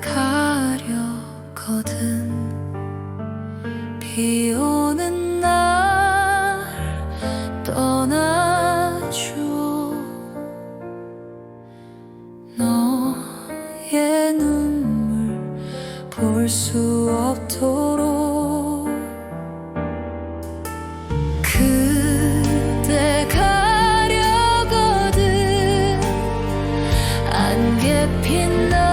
가려거든. 비 오는 날 떠나줘 너의 눈물 볼 수 없도록. 그대 가려거든. 안개 핀 날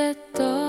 te toca.